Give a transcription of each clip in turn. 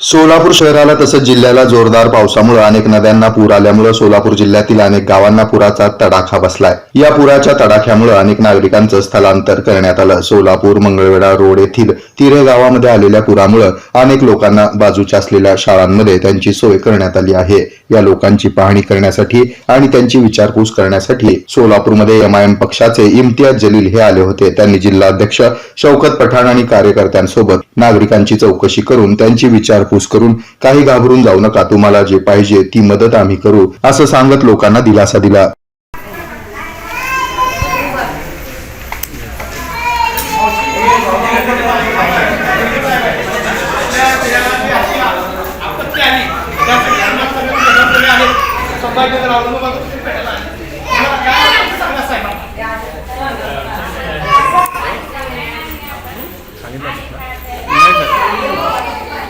सोलापूर शहराला तसंच जिल्ह्याला जोरदार पावसामुळे अनेक नद्यांना पूर आल्यामुळे सोलापूर जिल्ह्यातील अनेक गावांना पुराचा तडाखा बसलाय. या पुराच्या तडाख्यामुळे अनेक नागरिकांचं स्थलांतर करण्यात आलं. सोलापूर मंगळवेढा रोड येथील तिरे गावामध्ये आलेल्या पुरामुळे अनेक लोकांना बाजूच्या असलेल्या शाळांमध्ये त्यांची सोय करण्यात आली आहे. या लोकांची पाहणी करण्यासाठी आणि त्यांची विचारपूस करण्यासाठी सोलापूरमध्ये एमआयएम पक्षाचे इम्तियाज जलील हे आले होते. त्यांनी जिल्हाध्यक्ष शौकत पठाण आणि कार्यकर्त्यांसोबत नागरिकांची चौकशी करून त्यांची विचार कापूस करून काही घाबरून जाऊ नका तुम्हाला जे पाहिजे ती मदत आम्ही करू असं सांगत लोकांना दिलासा दिला आपत्ती आली त्यासाठी आम्हाला सगळं मदत आहे सौभाग्य तर अवलंबून तुम्ही भेटायला आले. तुम्हाला काय वाटतं सांगा साहेबांना. हा, ह्याने बी केली व्यवस्था आपली काय अडचण आहे ते तुम्हाला भेटायला आले लोकं. इधर तिकडे कोण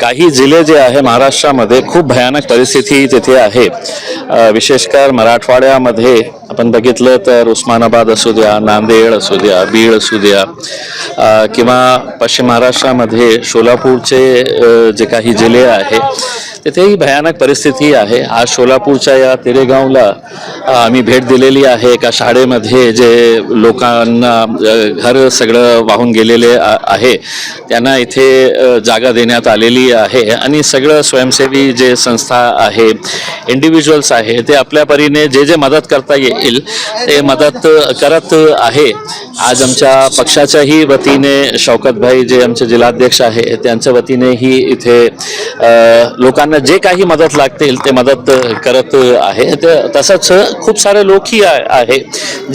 काही जिल्हे जे आहे महाराष्ट्रामध्ये खूप भयानक परिस्थिती तिथे आहे. विशेषकर मराठवाड्यामध्ये आपण बघितलं तर उस्मानाबाद असू द्या नांदेड असू द्या बीड असू द्या किंवा पश्चिम महाराष्ट्रामध्ये सोलापूरचे जे काही जिल्हे आहे तिथेही भयानक परिस्थिती आहे. आज सोलापूरच्या या तिरेगावला आम्ही भेट दिलेली आहे. एका शाळेमध्ये जे लोकांना घर सगळं वाहून गेलेले आहे त्यांना इथे जागा देण्यात आलेली आहे आणि सगळं स्वयंसेवी जे संस्था आहे इंडिव्हिज्युअल्स आहे ते आपल्या परीने जे जे मदत करता येईल ते मदत करत आहे. आज आमच्या पक्षाच्याही वतीने शौकतभाई जे आमचे जिल्हाध्यक्ष आहे त्यांच्या वतीनेही इथे लोकांना जे काही मदत लागतील ते मदत करत आहे. ते तसंच खूप सारे लोकही आहे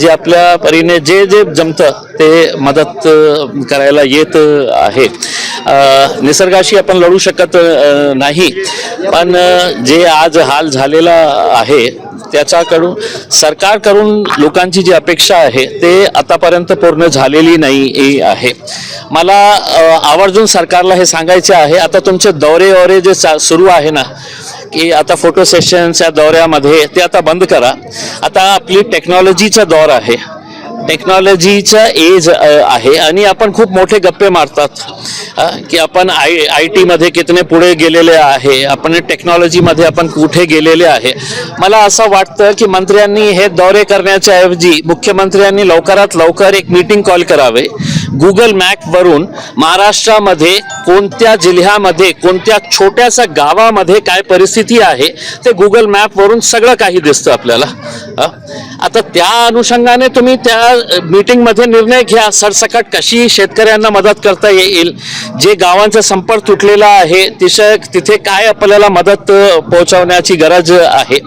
जे आपल्या परीने जे जे जमतं ते मदत करायला येत आहे. निसर्गाशी आपण लढू शकत नाही. पण जे आज हाल झालेला आहे त्याच्याकडून सरकारकडून लोकांची जी अपेक्षा आहे ते आतापर्यंत पूर्ण झालेली नाही आहे. मला आवर्जून सरकारला हे सांगायचे आहे आता तुमचे दौरे वरे जे सुरू आहे ना की आता फोटो सेशनच्या दौऱ्यामध्ये ते आता बंद करा. आता आपली टेक्नॉलॉजीचा दौर आहे. टेक्नॉलॉजीचा एज आहे. आणि आपण खूप मोठे गप्पे मारतात. की आपण आय आय टीमध्ये कितने पुढे गेलेले आहे. आपण टेक्नॉलॉजीमध्ये आपण कुठे गेलेले आहे. मला असं वाटतं की मंत्र्यांनी हे दौरे करण्याच्या ऐवजी मुख्यमंत्र्यांनी लवकरात लवकर एक मीटिंग कॉल करावे. गुगल मॅपवरून महाराष्ट्रामध्ये कोणत्या जिल्ह्यामध्ये कोणत्या छोट्याशा गावामध्ये काय परिस्थिती आहे ते गुगल मॅपवरून सगळं काही दिसतं आपल्याला. आता त्या अनुषंगाने तुम्ही त्या मीटिंगमध्ये निर्णय घ्या. सरसकट कशी शेतकऱ्यांना मदत करता येईल जे गावांचा संपर्क तुटलेला आहे तिथे तिथे काय आपल्याला मदत पोहोचवण्याची गरज आहे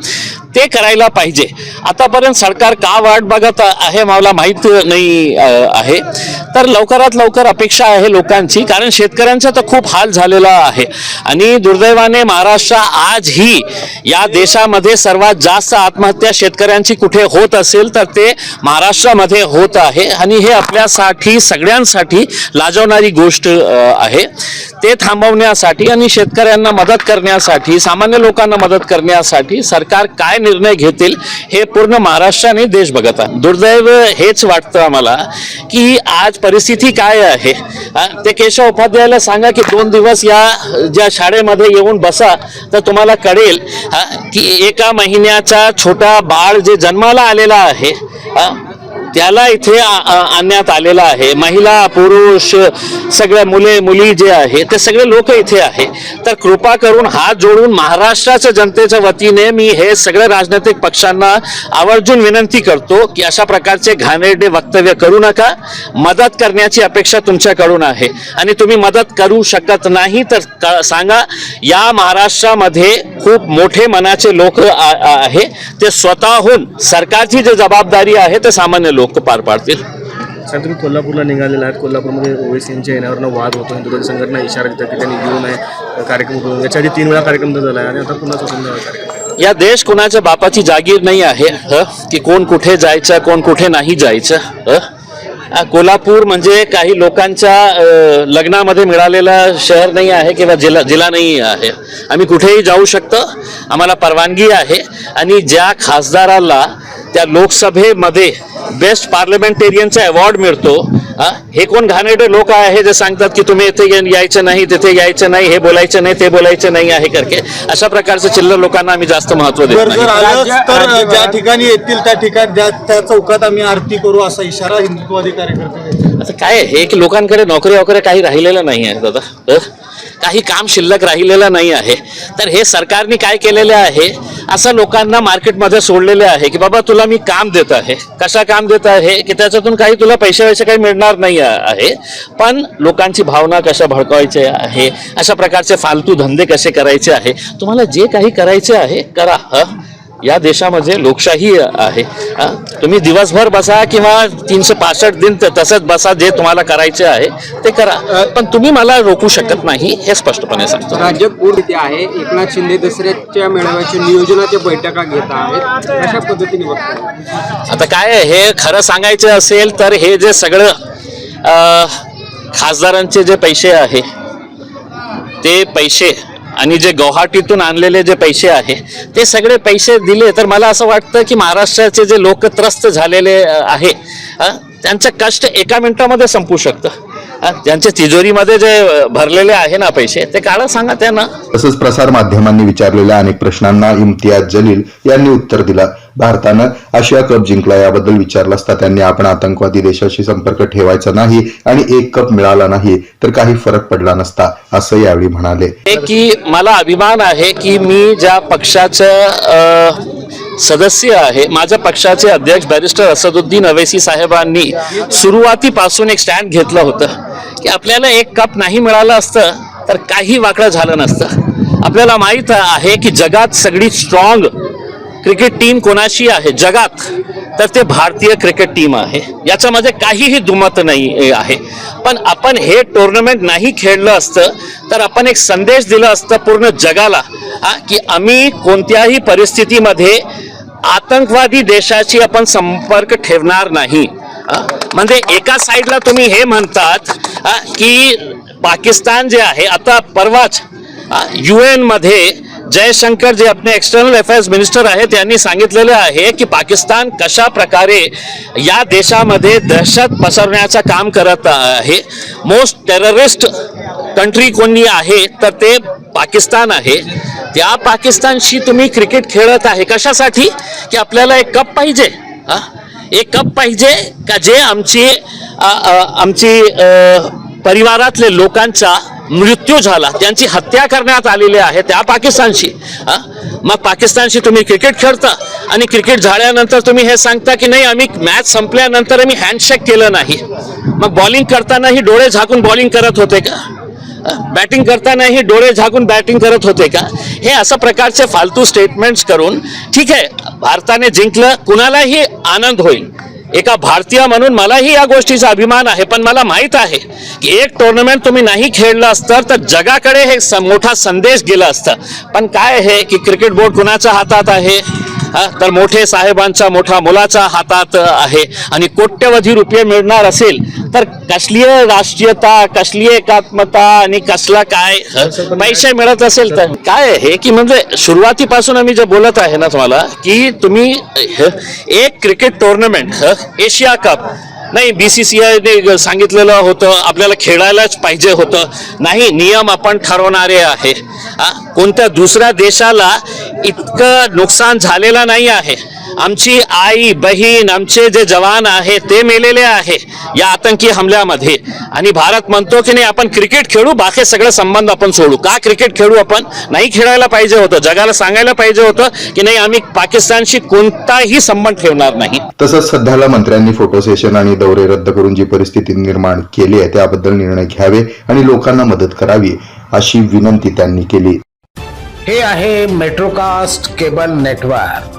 ते करायला पाहिजे. आतापर्यंत सरकार का वाट बघत आहे मला माहीत नाही आहे. तर लवकरात लवकर अपेक्षा आहे लोकांची कारण शेतकऱ्यांचा तर खूप हाल झालेला आहे. आणि दुर्दैवाने महाराष्ट्र आजही या देशामध्ये सर्वात जास्त आत्महत्या शेतकऱ्यांची कुठे होत असेल तर ते महाराष्ट्रामध्ये होत आहे. आणि हे आपल्यासाठी सगळ्यांसाठी लाजवणारी गोष्ट आहे. ते थांबवण्यासाठी आणि शेतकऱ्यांना मदत करण्यासाठी सामान्य लोकांना मदत करण्यासाठी सरकार काय निर्णय घेतील हे पूर्ण महाराष्ट्राने देश बघत आहे. दुर्दैव हेच वाटतं आम्हाला की आज परिस्थिती काय आहे? ते केशव उपाध्यायाला सांगा की दोन दिवस या ज्या शाळेमध्ये येऊन बसा तर तुम्हाला कळेल की एका महिन्याचा छोटा बाळ जे जन्माला आलेला आहे त्याला इथे आ- आणण्यात आलेला आहे महिला पुरुष सगळ्या मुले मुली जे आहे ते सगळे लोक इथे आहे. तर कृपा करून हात जोडून महाराष्ट्राच्या जनतेच्या वतीने मी हे सगळ्या राजनैतिक पक्षांना आवर्जून विनंती करतो की अशा प्रकारचे घाणेरडे वक्तव्य करू नका. मदत करण्याची अपेक्षा तुमच्याकडून आहे. आणि तुम्ही मदत करू शकत नाही तर क- सांगा या महाराष्ट्रामध्ये खूप मोठे मनाचे लोक आहे. ते स्वतःहून सरकारची जी जबाबदारी आहे ते सामान्य लोक पार पाडतील. साहेब तुम्ही कोल्हापूरला निघालेला आहात. कोल्हापूरमध्ये ओवेसींच्या येण्यावरनं वाद होतो. हिंदुत्व संघटना इशारा देतात की त्यांनी येऊ नये कार्यक्रम करून याच्या आधी तीन वेळा कार्यक्रम झाला आहे. आणि आता पुन्हा कार्यक्रम या देश कोणाच्या बापाची जागीर नाही आहे ह? की कोण कुठे जायचं कोण कुठे नाही जायचं ह? कोल्हापूर म्हणजे काही लोकांच्या लग्नामध्ये मिळालेलं शहर नाही आहे किंवा जिल्हा जिल्हा नाही आहे. आम्ही कुठेही जाऊ शकतो. आम्हाला परवानगी आहे. आणि ज्या खासदाराला त्या लोकसभेमध्ये बेस्ट पार्लमेंटेरियनचा अवॉर्ड मिळतो हा? हे कोण घाणेरडे लोक आहे जे सांगतात की तुम्ही इथे ये- यायचं नाही तिथे यायचं नाही हे बोलायचं नाही ते बोलायचं नाही आहे करके अशा प्रकारचं चिल्लर लोकांना आम्ही जास्त महत्त्व देत तर ज्या ठिकाणी येतील त्या ठिकाणी त्या चौकात आम्ही आरती करू असा इशारा हिंदुत्ववादी कार्यकर्ते. आता काय आहे की लोकांकडे नोकरी वगैरे काही राहिलेलं नाही आहे दादा हं? काही काम शिल्लक राहिलेलं नाही आहे तर हे सरकारने काय केलेले आहे असं लोकांना मार्केटमध्ये सोडलेले आहे की बाबा तुला मी काम देत आहे. कशा काम देत आहे? की त्याच्यातून काही तुला पैसे वैसे काही मिळणार नाही आहे. पण लोकांची भावना कशा भडकवायची आहे? अशा प्रकारचे फालतू धंदे कसे करायचे आहे? तुम्हाला जे काही करायचे आहे करा. ह? या देशामध्ये लोकशाही आहे? तुम्ही दिवसभर बसा किंवा तीनशे पासष्ट दिन तसंच बसा जे तुम्हाला करायचे आहे ते करा. पण तुम्ही मला रोखू शकत नाही हे स्पष्टपणे सांगतो. राज्य पूर्ण इथे आहे. एकनाथ शिंदे दसऱ्याच्या मेळाव्याच्या नियोजनाच्या बैठका घेत आहेत. कशा पद्धतीने आता काय आहे, हे खरं सांगायचं असेल तर हे जे सगळं खासदारांचे जे पैसे आहे ते पैसे आणि जे गुवाहाटीतून आणलेले जे पैसे आहे ते सगळे पैसे दिले तर मला असं वाटतं की महाराष्ट्राचे जे लोक त्रस्त झालेले आहे त्यांचं कष्ट एका मिनिटामध्ये संपू शकतं. ज्यांच्या तिजोरीमध्ये जे भरलेले आहे ना पैसे ते काढा सांगा त्यांना. तसंच प्रसार माध्यमांनी विचारलेल्या अनेक प्रश्नांना इम्तियाज जलील यांनी उत्तर दिलं. भारतानं आशिया कप जिंकला याबद्दल विचारलं असता त्यांनी आपण आतंकवादी देशाशी संपर्क ठेवायचा नाही आणि एक कप मिळाला नाही तर काही फरक पडला नसता असं यावेळी म्हणाले. की मला अभिमान आहे की मी ज्या पक्षाचं सदस्य आहे. माझ्या पक्षाचे अध्यक्ष बॅरिस्टर असदुद्दीन अवेसी साहेबांनी सुरुवातीपासून एक स्टँड घेतलं होतं. की आपल्याला एक कप नाही मिळालं असतं तर काही वाकडं झालं नसतं. आपल्याला माहीत आहे की जगात सगळी स्ट्रॉंग क्रिकेट टीम कोणाशी आहे? जगात. तर ते भारतीय क्रिकेट टीम आहे. याच्यामध्ये काहीही दुमत नाही आहे. पण आपण हे टुर्नामेंट नाही खेळलं असतं तर आपण एक संदेश दिला असतं पूर्ण जगाला की आम्ही कोणत्याही परिस्थितीमध्ये आतंकवादी देशाशी आपण संपर्क ठेवणार नाही. म्हणजे एका साईडला तुम्ही हे म्हणतात की पाकिस्तान जे आहे आता परवाच यू एनमध्ये जयशंकर जे आपले एक्सटर्नल अफेअर्स मिनिस्टर आहेत त्यांनी सांगितलेले आहे की पाकिस्तान कशा प्रकारे या देशामध्ये दहशत पसरण्याचं काम करत आहे. मोस्ट टेररिस्ट कंट्री कोणी आहे तर ते पाकिस्तान आहे. त्या पाकिस्तानशी तुम्ही क्रिकेट खेळत आहे कशासाठी? की आपल्याला एक कप पाहिजे एक कप पाहिजे का जे आमची आमची परिवारातले लोकांचा मृत्यू झाला त्यांची हत्या करण्यात आलेली आहे त्या पाकिस्तानशी मग पाकिस्तानशी तुम्ही क्रिकेट खेळता आणि क्रिकेट झाल्यानंतर तुम्ही हे सांगता की नाही आम्ही मॅच संपल्यानंतर आम्ही हँडशेक केलं नाही. मग बॉलिंग करतानाही डोळे झाकून बॉलिंग करत होते का? बॅटिंग करतानाही डोळे झाकून बॅटिंग करत होते का? हे असं प्रकारचे फालतू स्टेटमेंट्स करून ठीक आहे भारताने जिंकलं कुणालाही आनंद होईल. एका भारतीय म्हणून मलाही या गोष्टीचा अभिमान आहे पण मला माहीत आहे की एक टुर्नामेंट तुम्ही नाही खेळलं असतं तर जगाकडे हे मोठा संदेश गेला असता. पण काय आहे की क्रिकेट बोर्ड कुणाच्या हातात आहे? तर मोठे साहेबांच्या मोठा मुलाच्या हातात आहे. आणि कोट्यवधी रुपये मिळणार असेल तर कसली राष्ट्रीयता कसली एकात्मता आणि कसला काय? पैसे मिळत असेल तर. काय हे की म्हणजे सुरुवातीपासून आम्ही जे बोलत आहे ना तुम्हाला की तुम्ही एक क्रिकेट टुर्नामेंट एशिया कप नाही बी सी सी आयने सांगितलेलं होतं आपल्याला खेळायलाच पाहिजे होतं नाही नियम आपण ठरवणारे आहे हा? कोणत्या दुसऱ्या देशाला इतकं नुकसान झालेलं नाही आहे आमची आई बहीण आमचे जे जवान आहे ते मेलेले आहे या आतंकी हमल्यामध्ये. आणि भारत म्हणतो की नाही आपण क्रिकेट खेळू बाकी सगळे संबंध आपण सोडू. का क्रिकेट खेळू आपण? नाही खेळायला पाहिजे होतं. जगाला सांगायला पाहिजे होतं की नाही आम्ही पाकिस्तानशी कोणताही संबंध ठेवणार नाही. तसंच सध्याला मंत्र्यांनी फोटो सेशन आणि दौरे रद्द करून जी परिस्थिती निर्माण केली आहे त्याबद्दल निर्णय घ्यावे आणि लोकांना मदत करावी अशी विनंती त्यांनी केली. हे आहे मेट्रोकास्ट केबल नेटवर्क